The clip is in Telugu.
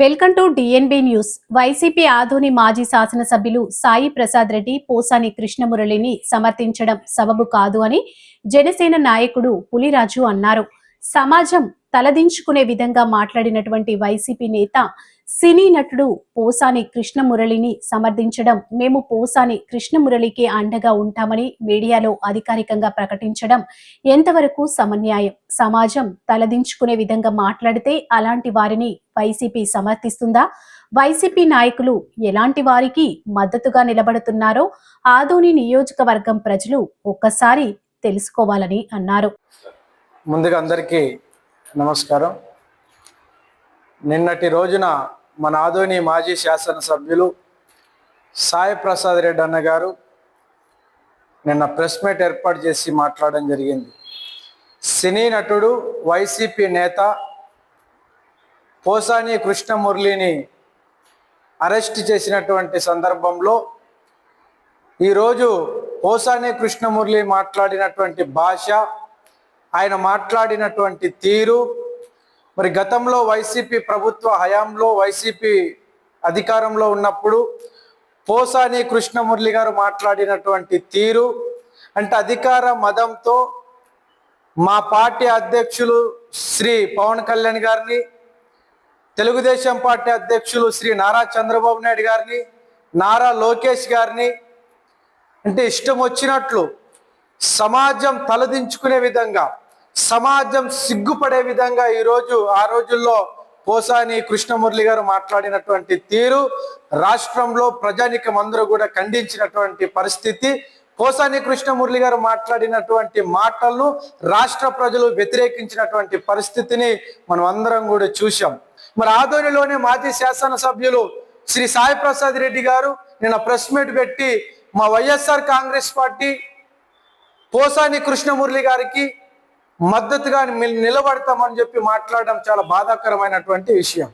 Welcome to DNB news YCP Adoni మాజీ శాసనసభ్యులు సాయి ప్రసాద్ రెడ్డి పోసాని కృష్ణమురళిని సమర్థించడం సబబు కాదు అని జనసేన నాయకుడు పులిరాజు అన్నారు. సమాజం తలదించుకునే విధంగా మాట్లాడినటువంటి వైసీపీ నేత సినీ నటుడు పోసాని కృష్ణమురళిని సమర్థించడం మేము పోసాని కృష్ణమురళికి అండగా ఉంటామని మీడియాలో అధికారికంగా ప్రకటించడం ఎంతవరకు సమన్యాయం? సమాజం తలదించుకునే విధంగా మాట్లాడితే అలాంటి వారిని వైసీపీ సమర్థిస్తుందా? వైసీపీ నాయకులు ఎలాంటి వారికి మద్దతుగా నిలబడుతున్నారో ఆదోని నియోజకవర్గం ప్రజలు ఒక్కసారి తెలుసుకోవాలని అన్నారు. ముందుగా అందరికీ నమస్కారం. నిన్నటి రోజున మన ఆదోని మాజీ శాసనసభ్యులు సాయి ప్రసాద్ రెడ్డి అన్నగారు నిన్న ప్రెస్ మీట్ ఏర్పాటు చేసి మాట్లాడడం జరిగింది. సినీ నటుడు వైసీపీ నేత పోసాని కృష్ణమురళిని అరెస్ట్ చేసినటువంటి సందర్భంలో ఈరోజు పోసాని కృష్ణమురళి మాట్లాడినటువంటి భాష ఆయన మాట్లాడినటువంటి తీరు మరి గతంలో వైసీపీ ప్రభుత్వ హయాంలో వైసీపీ అధికారంలో ఉన్నప్పుడు పోసాని కృష్ణమురళి గారు మాట్లాడినటువంటి తీరు అంటే అధికార మదంతో మా పార్టీ అధ్యక్షులు శ్రీ పవన్ కళ్యాణ్ గారిని తెలుగుదేశం పార్టీ అధ్యక్షులు శ్రీ నారా చంద్రబాబు నాయుడు గారిని నారా లోకేష్ గారిని అంటే ఇష్టం వచ్చినట్లు సమాజం తలదించుకునే విధంగా సమాజం సిగ్గుపడే విధంగా ఈరోజు ఆ రోజుల్లో పోసాని కృష్ణమురళి గారు మాట్లాడినటువంటి తీరు రాష్ట్రంలో ప్రజానికం అందరూ కూడా ఖండించినటువంటి పరిస్థితి పోసాని కృష్ణమురళి గారు మాట్లాడినటువంటి మాటలను రాష్ట్ర ప్రజలు వ్యతిరేకించినటువంటి పరిస్థితిని మనం అందరం కూడా చూశాం. మరి ఆదోనిలోనే మాజీ శాసనసభ్యులు శ్రీ సాయి ప్రసాద్ రెడ్డి గారు నిన్న ప్రెస్ మీట్ పెట్టి మా వైఎస్ఆర్ కాంగ్రెస్ పార్టీ పోసాని కృష్ణమురళి గారికి మద్దతుగా నిలబడతామని చెప్పి మాట్లాడడం చాలా బాధాకరమైనటువంటి విషయం.